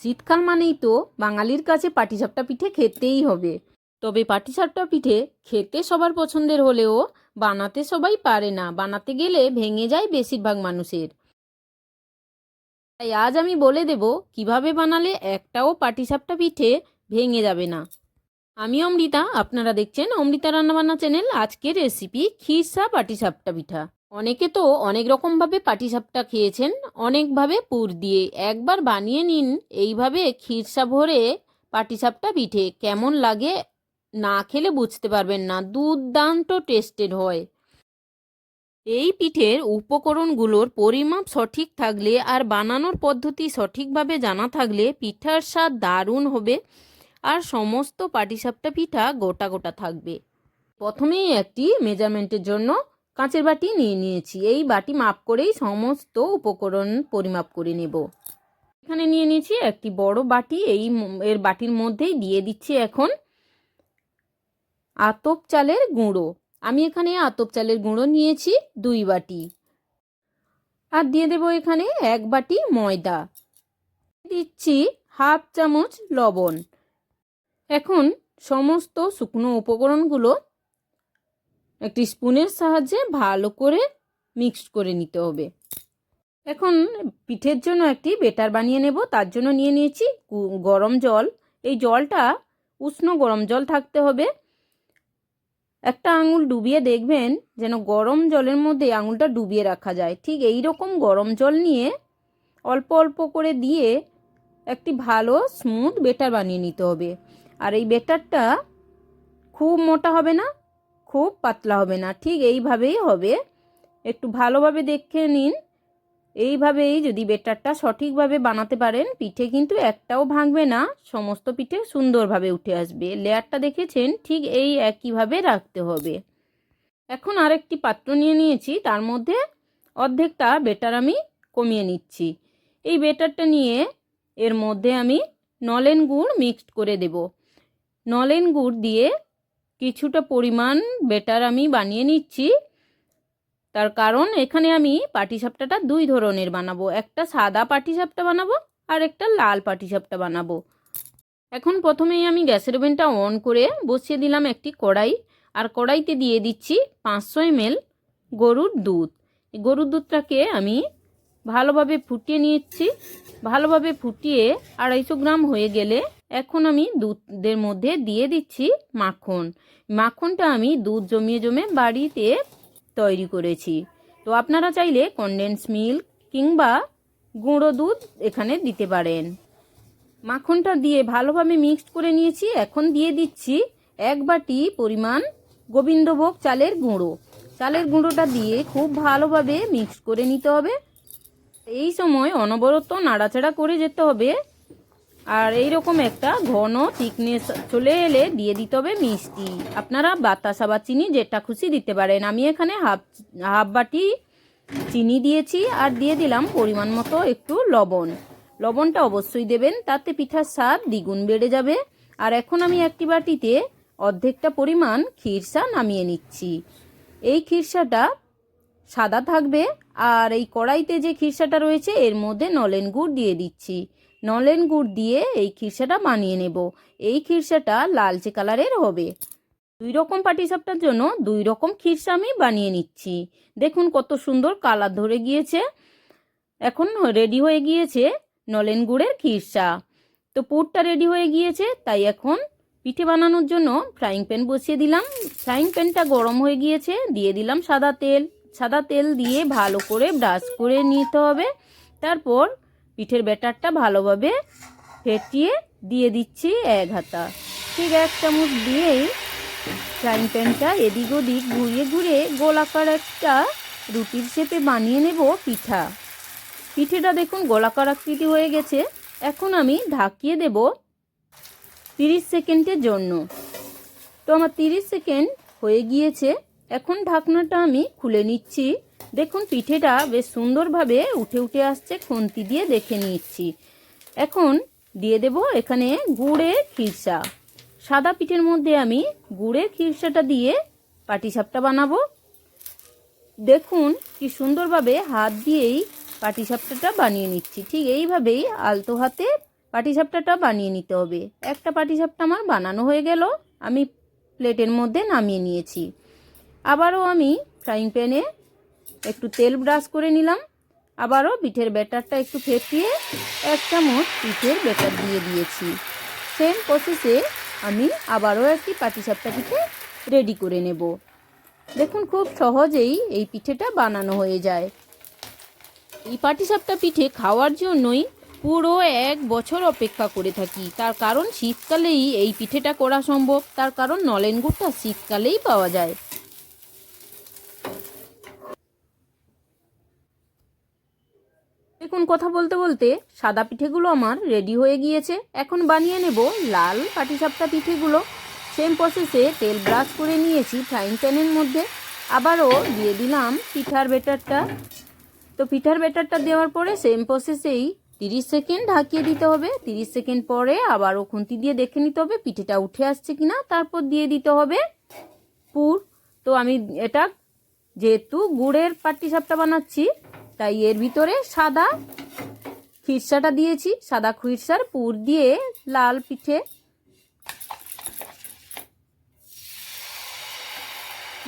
শীতকাল মানেই তো বাঙালির কাছে পাটিসাপটা পিঠে খেতেই হবে। তবে পাটিসাপটা পিঠে খেতে সবার পছন্দের হলেও বানাতে সবাই পারে না, বানাতে গেলে ভেঙে যায় বেশিরভাগ মানুষের। তাই আজ আমি বলে দেব, কীভাবে বানালে একটাও পাটিসাপটা পিঠে ভেঙে যাবে না। আমি অমৃতা, আপনারা দেখছেন অমৃতা রান্নাবান্না চ্যানেল। আজকের রেসিপি খিরসা পাটিসাপটা পিঠা। অনেকে তো অনেক রকমভাবে পাটিসাপটা খেয়েছেন, অনেকভাবে পুর দিয়ে। একবার বানিয়ে নিন, এইভাবে খিরসা ভরে পাটিসাপটা পিঠে। কেমন লাগে না খেলে বুঝতে পারবেন না, দুর্দান্ত টেস্টেড হয়। এই পিঠের উপকরণগুলোর পরিমাপ সঠিক থাকলে আর বানানোর পদ্ধতি সঠিকভাবে জানা থাকলে পিঠার স্বাদ দারুণ হবে আর সমস্ত পাটিসাপটা পিঠা গোটা গোটা থাকবে। প্রথমেই একটি মেজারমেন্টের জন্য কাঁচের বাটি নিয়ে নিয়েছি। এই বাটি মাপ করেই সমস্ত উপকরণ পরিমাপ করে নেব। এখানে নিয়ে নিয়েছি একটি বড় বাটি। এই এর বাটির মধ্যেই দিয়ে দিচ্ছি এখন আতপ চালের গুঁড়ো। আমি এখানে আতপ চালের গুঁড়ো নিয়েছি দুই বাটি। আর দিয়ে দেবো এখানে এক বাটি ময়দা। দিচ্ছি হাফ চামচ লবণ। এখন সমস্ত শুকনো উপকরণগুলো একটি স্পুনের সাহায্যে ভালো করে মিক্সড করে নিতে হবে। এখন পিঠের জন্য একটি বেটার বানিয়ে নেব, তার জন্য নিয়ে নিয়েছি গরম জল। এই জলটা, উষ্ণ গরম জল থাকতে হবে। একটা আঙুল ডুবিয়ে দেখবেন যেন গরম জলের মধ্যে আঙুলটা ডুবিয়ে রাখা যায়। ঠিক এই রকম গরম জল নিয়ে অল্প অল্প করে দিয়ে একটি ভালো স্মুথ বেটার বানিয়ে নিতে হবে। আর এই বেটারটা খুব মোটা হবে না খুব পাতলা হবে না, ঠিক এইভাবেই হবে। একটু ভালোভাবে দেখে নিন। এইভাবেই যদি বেটারটা সঠিকভাবে বানাতে পারেন, পিঠে কিন্তু একটাও ভাঙবে না, সমস্ত পিঠে সুন্দরভাবে উঠে আসবে। লেয়ারটা দেখেছেন, ঠিক এই একইভাবে রাখতে হবে। এখন আরেকটি পাত্র নিয়ে নিয়েছি, তার মধ্যে অর্ধেকটা বেটার আমি কমিয়ে নিচ্ছি। এই বেটারটা নিয়ে এর মধ্যে আমি নলেন গুড় মিক্সড করে দেব। নলেন গুড় দিয়ে কিছুটা পরিমাণ বেটার আমি বানিয়ে নিচ্ছি। তার কারণ এখানে আমি পাটিসাপটাটা দুই ধরনের বানাবো। একটা সাদা পাটিসাপটা বানাবো আর একটা লাল পাটিসাপটা বানাবো। এখন প্রথমেই আমি গ্যাসের ওভেনটা অন করে বসিয়ে দিলাম একটি কড়াই। আর কড়াইতে দিয়ে দিচ্ছি পাঁচশো এমএল গরুর দুধ। গরুর দুধটাকে আমি ভালোভাবে ফুটিয়ে নিচ্ছি। ভালোভাবে ফুটিয়ে আড়াইশো গ্রাম হয়ে গেলে এখন আমি দুধের মধ্যে দিয়ে দিচ্ছি মাখন। মাখনটা আমি দুধ জমিয়ে জমে বাড়িতে তৈরি করেছি। তো আপনারা চাইলে কনডেন্স মিল্ক কিংবা গুঁড়ো দুধ এখানে দিতে পারেন। মাখনটা দিয়ে ভালোভাবে মিক্সড করে নিয়েছি। এখন দিয়ে দিচ্ছি এক বাটি পরিমাণ গোবিন্দভোগ চালের গুঁড়ো। চালের গুঁড়োটা দিয়ে খুব ভালোভাবে মিক্স করে নিতে হবে। এই সময় অনবরত নাড়াচাড়া করে যেতে হবে। আর এই রকম একটা ঘন থিকনেস চলে এলে দিয়ে দিতে হবে মিষ্টি। আপনারা বাতাসা বা চিনি যেটা খুশি দিতে পারেন। আমি এখানে হাফ হাফ বাটি চিনি দিয়েছি আর দিয়ে দিলাম পরিমাণ মতো একটু লবণ। লবণটা অবশ্যই দেবেন, তাতে পিঠার স্বাদ দ্বিগুণ বেড়ে যাবে। আর এখন আমি একটি বাটিতে অর্ধেকটা পরিমাণ খিরসা নামিয়ে নিচ্ছি। এই খিরসাটা সাদা থাকবে আর এই কড়াইতে যে খিরসাটা রয়েছে, এর মধ্যে নলেন গুড় দিয়ে দিচ্ছি। নলেন গুড় দিয়ে এই খিরসাটা বানিয়ে নেব। এই খিরসাটা লালচে কালারের হবে। দুই রকম পাটিসাপটার জন্য দুই রকম খিরসা আমি বানিয়ে নিচ্ছি। দেখুন কত সুন্দর কালার ধরে গিয়েছে। এখন রেডি হয়ে গিয়েছে নলেন গুড়ের খিরসা। তো পুরটা রেডি হয়ে গিয়েছে, তাই এখন পিঠে বানানোর জন্য ফ্রাইং প্যান বসিয়ে দিলাম। ফ্রাইং প্যানটা গরম হয়ে গিয়েছে, দিয়ে দিলাম সাদা তেল। সাদা তেল দিয়ে ভালো করে ব্রাশ করে নিতে হবে। তারপর পিঠের ব্যাটারটা ভালোভাবে ফেটিয়ে দিয়ে দিচ্ছি এক হাতা। ঠিক এক চামচ দিয়েই ফ্রাইং প্যানটা এদিক ওদিক ঘুরিয়ে ঘুরে গোলাকার একটা রুটির শেপে বানিয়ে নেব পিঠা। পিঠেটা দেখুন গোলাকার আকৃতি হয়ে গেছে। এখন আমি ঢাকিয়ে দেব তিরিশ সেকেন্ডের জন্য। তো আমার তিরিশ সেকেন্ড হয়ে গিয়েছে। এখন ঢাকনাটা আমি খুলে নিচ্ছি। দেখুন, পিঠেটা বেশ সুন্দরভাবে উঠে উঠে আসছে, খুন্তি দিয়ে দেখে নিচ্ছি। এখন দিয়ে দেব এখানে গুড়ের খিরসা। সাদা পিঠের মধ্যে আমি গুড়ের খিরসাটা দিয়ে পাটিসাপটা বানাবো। দেখুন, কি সুন্দরভাবে হাত দিয়েই পাটিসাপটাটা বানিয়ে নিচ্ছি। ঠিক এইভাবেই আলতো হাতে পাটিসাপটাটা বানিয়ে নিতে হবে। একটা পাটিসাপটা আমার বানানো হয়ে গেল, আমি প্লেটের মধ্যে নামিয়ে নিয়েছি। আবারও আমি ফ্রাইং প্যানে একটু তেল ব্রাশ করে নিলাম। আবারও পিঠের ব্যাটারটা একটু ফেটিয়ে এক চামচ পিঠের ব্যাটার দিয়ে দিয়েছি। সেম প্রসেসে আমি আবারও একটি পাটিসাপটা পিঠে রেডি করে নেব। দেখুন খুব সহজেই এই পিঠেটা বানানো হয়ে যায়। এই পাটিসাপটা পিঠে খাওয়ার জন্যই পুরো এক বছর অপেক্ষা করে থাকি। তার কারণ শীতকালেই এই পিঠেটা করা সম্ভব। তার কারণ নলেন গুড়টা শীতকালেই পাওয়া যায়। দেখুন, কথা বলতে বলতে সাদা পিঠেগুলো আমার রেডি হয়ে গিয়েছে। এখন বানিয়ে নেব লাল পাটিসাপটা পিঠেগুলো। সেম প্রসেসে তেল ব্রাশ করে নিয়েছি ফ্রাইং প্যানের মধ্যে। আবারও দিয়ে দিলাম পিঠার বেটারটা তো পিঠার ব্যাটারটা দেওয়ার পরে সেম প্রসেসেই তিরিশ সেকেন্ড ঢাকিয়ে দিতে হবে। তিরিশ সেকেন্ড পরে আবারও খুন্তি দিয়ে দেখে নিতে হবে পিঠেটা উঠে আসছে কিনা। তারপর দিয়ে দিতে হবে পুর। তো আমি এটা যেহেতু গুড়ের পাটি সাপটা বানাচ্ছি তাই এর ভিতরে সাদা খিরসাটা দিয়েছি, সাদা খিরসার পুর দিয়ে লাল পিঠে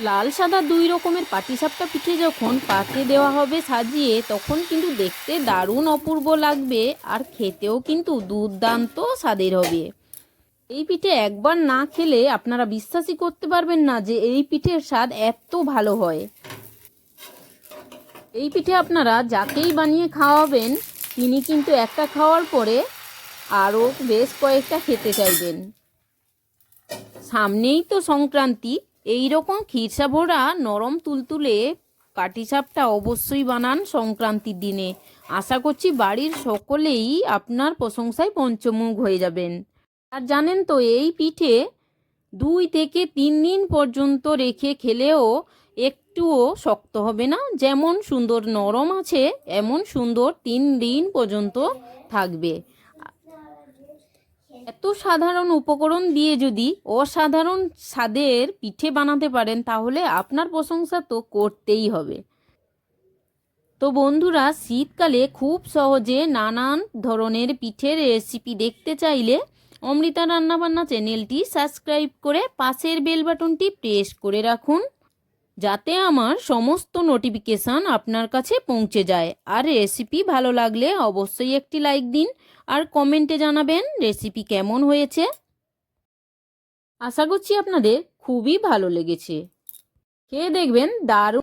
লাল সাদা দুই রকমের পাটিসাপটা পিঠে যখন পাতে দেওয়া হবে সাজিয়ে, তখন কিন্তু দেখতে দারুণ অপূর্ব লাগবে আর খেতেও কিন্তু দুর্দান্ত স্বাদের হবে। এই পিঠে একবার না খেলে আপনারা বিশ্বাসই করতে পারবেন না যে এই পিঠের স্বাদ এত ভালো হয়। এই পিঠে আপনারা যাকেই বানিয়ে খাওয়াবেন, তিনি কিন্তু একটা খাওয়ার পরে আরও বেশ কয়েকটা খেতে চাইবেন। সামনেই তো সংক্রান্তি, এই রকম খিরসা ভরা নরম তুলতুলে পাটিসাপটা অবশ্যই বানান সংক্রান্তির দিনে। আশা করছি বাড়ির সকলেই আপনার প্রশংসায় পঞ্চমুখ হয়ে যাবেন। আর জানেন তো, এই পিঠে দুই থেকে তিন দিন পর্যন্ত রেখে খেলেও একটুও শক্ত হবে না। যেমন সুন্দর নরম আছে, এমন সুন্দর তিন দিন পর্যন্ত থাকবে। এত সাধারণ উপকরণ দিয়ে যদি অসাধারণ স্বাদের পিঠে বানাতে পারেন, তাহলে আপনার প্রশংসা তো করতেই হবে। তো বন্ধুরা, শীতকালে খুব সহজে নানান ধরনের পিঠের রেসিপি দেখতে চাইলে অমৃতা রান্নাবান্না চ্যানেলটি সাবস্ক্রাইব করে পাশের বেল বাটনটি প্রেস করে রাখুন। যাতে আমার সমস্ত নোটিফিকেশান আপনার কাছে পৌঁছে যায়। আর রেসিপি ভালো লাগলে অবশ্যই একটি লাইক দিন আর কমেন্টে জানাবেন রেসিপি কেমন হয়েছে। আশা করছি আপনাদের খুবই ভালো লেগেছে। খেয়ে দেখবেন দারুণ